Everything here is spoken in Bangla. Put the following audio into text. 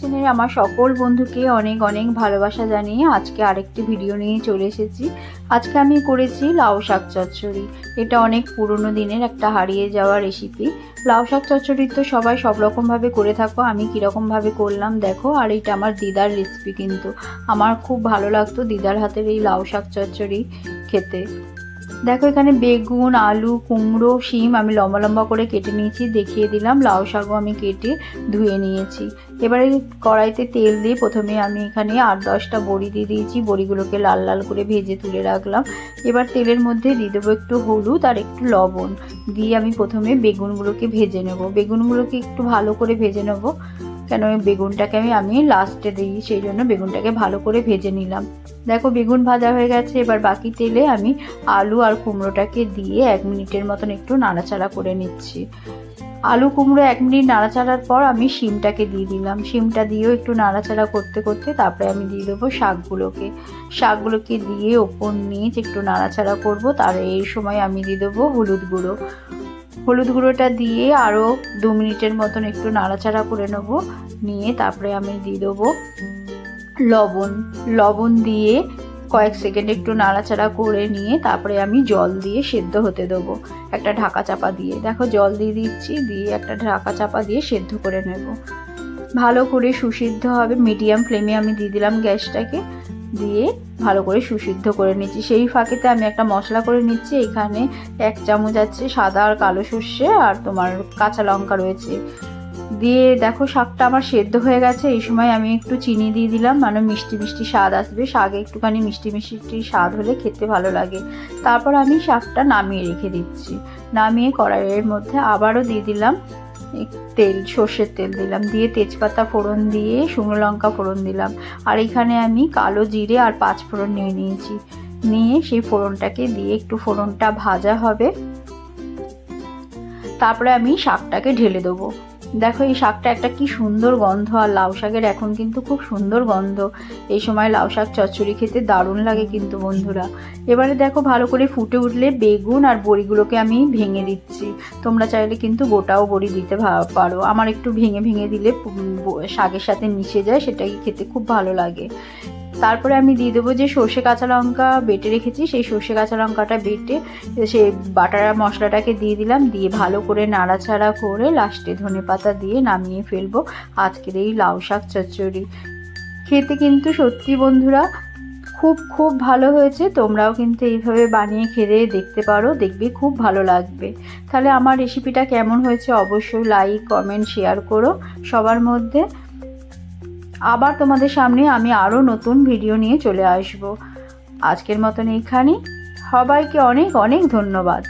কিচেনে আমার সকল বন্ধুকে অনেক অনেক ভালোবাসা জানিয়ে আজকে আরেকটি ভিডিও নিয়ে চলে এসেছি। আজকে আমি করেছি লাউ শাক চচ্চড়ি। এটা অনেক পুরনো দিনের একটা হারিয়ে যাওয়া রেসিপি লাউ শাক চচ্চড়ি তো সবাই সব রকমভাবে করে থাকো, আমি কীরকমভাবে করলাম দেখো। আর এটা আমার দিদার রেসিপি কিন্তু। আমার খুব ভালো লাগতো দিদার হাতের এই লাউ শাক চচ্চড়ি খেতে। দেখো, এখানে বেগুন, আলু, কুমড়ো, শিম আমি লম্বা লম্বা করে কেটে নিয়েছি, দেখিয়ে দিলাম। লাউ শাকও আমি কেটে ধুয়ে নিয়েছি। এবারে কড়াইতে তেল দিয়ে প্রথমে আমি এখানে আট দশটা বড়ি দিয়ে দিয়েছি। বড়িগুলোকে লাল লাল করে ভেজে তুলে রাখলাম। এবার তেলের মধ্যে দিয়ে দেবো একটু হলুদ আর একটু লবণ। দিয়ে আমি প্রথমে বেগুনগুলোকে ভেজে নেব। বেগুনগুলোকে একটু ভালো করে ভেজে নেব। কেন? ওই বেগুনটাকে আমি আমি লাস্টে দিই, সেই জন্য বেগুনটাকে ভালো করে ভেজে নিলাম। দেখো, বেগুন ভাজা হয়ে গেছে। এবার বাকি তেলে আমি আলু আর কুমড়োটাকে দিয়ে এক মিনিটের মতন একটু নাড়াচাড়া করে নিচ্ছি। আলু, কুমড়ো এক মিনিট নাড়াচাড়ার পর আমি শিমটাকে দিয়ে দিলাম। শিমটা দিয়েও একটু নাড়াচাড়া করতে করতে তারপরে আমি দিয়ে দেবো শাকগুলোকে। শাকগুলোকে দিয়ে ওপর নিচ একটু নাড়াচাড়া করব। তার এই সময় আমি দিয়ে দেবো হলুদ গুঁড়ো। হলুদ গুঁড়োটা দিয়ে আরও দু মিনিটের মতন একটু নাড়াচাড়া করে নেব। নিয়ে তারপরে আমি দিয়ে দেবো লবণ। লবণ দিয়ে কয়েক সেকেন্ড একটু নাড়াচাড়া করে নিয়ে তারপরে আমি জল দিয়ে সেদ্ধ হতে দেবো। একটা ঢাকা চাপা দিয়ে। দেখো জল দিয়ে দিচ্ছি, দিয়ে একটা ঢাকা চাপা দিয়ে সেদ্ধ করে নেব। ভালো করে সুসিদ্ধ হবে। মিডিয়াম ফ্লেমে আমি দিয়ে দিলাম গ্যাসটাকে। দিয়ে ভালো করে সুসিদ্ধ করে নিচ্ছি। সেই ফাঁকেতে আমি একটা মশলা করে নিচ্ছি। এখানে এক চামচ আছে সাদা আর কালো সর্ষে আর তোমার কাঁচা লঙ্কা রয়েছে। দিয়ে দেখো শাকটা আমার সেদ্ধ হয়ে গেছে। এই সময় আমি একটু চিনি দিয়ে দিলাম। মানে মিষ্টি মিষ্টি স্বাদ আসবে। শাকে একটুখানি মিষ্টি মিষ্টি স্বাদ হলে খেতে ভালো লাগে। তারপর আমি শাকটা নামিয়ে রেখে দিচ্ছি। নামিয়ে কড়াইয়ের মধ্যে আবারও দিয়ে দিলাম তেল, সর্ষের তেল দিলাম। দিয়ে তেজপাতা ফোড়ন দিয়ে, শুকনো লঙ্কা ফোড়ন দিলাম। আর এখানে আমি কালো জিরে আর পাঁচ ফোড়ন নিয়ে নিয়েছি। নিয়ে সেই ফোড়নটাকে দিয়ে একটু ফোড়নটা ভাজা হবে। তারপরে আমি শাকটাকে ঢেলে দেবো। দেখো এই শাকটা একটা কি সুন্দর গন্ধ, আর লাউ শাকের এখন কিন্তু খুব সুন্দর গন্ধ। এই সময় লাউ শাক চচ্চড়ি খেতে দারুণ লাগে কিন্তু বন্ধুরা। এবারে দেখো ভালো করে ফুটে উঠলে বেগুন আর বড়িগুলোকে আমি ভেঙে দিচ্ছি। তোমরা চাইলে কিন্তু গোটাও বড়ি দিতে পারো। আমার একটু ভেঙে ভেঙে দিলে শাকের সাথে মিশে যায়, সেটাই খেতে খুব ভালো লাগে। তারপরে আমি দিয়ে দেবো যে সর্ষে কাঁচা লঙ্কা বেটে রেখেছি, সেই সর্ষে কাঁচা লঙ্কাটা বেটে সেই বাটার মশলাটাকে দিয়ে দিলাম, দিয়ে ভালো করে নাড়াচাড়া করে লাস্টে ধনে পাতা দিয়ে নামিয়ে ফেলব আজকের এই লাউ শাক চচ্চড়ি। খেতে কিন্তু সত্যি বন্ধুরা খুব খুব ভালো হয়েছে, তোমরাও কিন্তু এইভাবে বানিয়ে খেয়ে দেখতে পারো, দেখবে খুব ভালো লাগবে। তাহলে আমার রেসিপিটা কেমন হয়েছে অবশ্যই লাইক কমেন্ট শেয়ার করো সবার মধ্যে। আবার তোমাদের সামনে আমি আরও নতুন ভিডিও নিয়ে চলে আসব। আজকের মতন এইখানেই। সবাইকে অনেক অনেক ধন্যবাদ।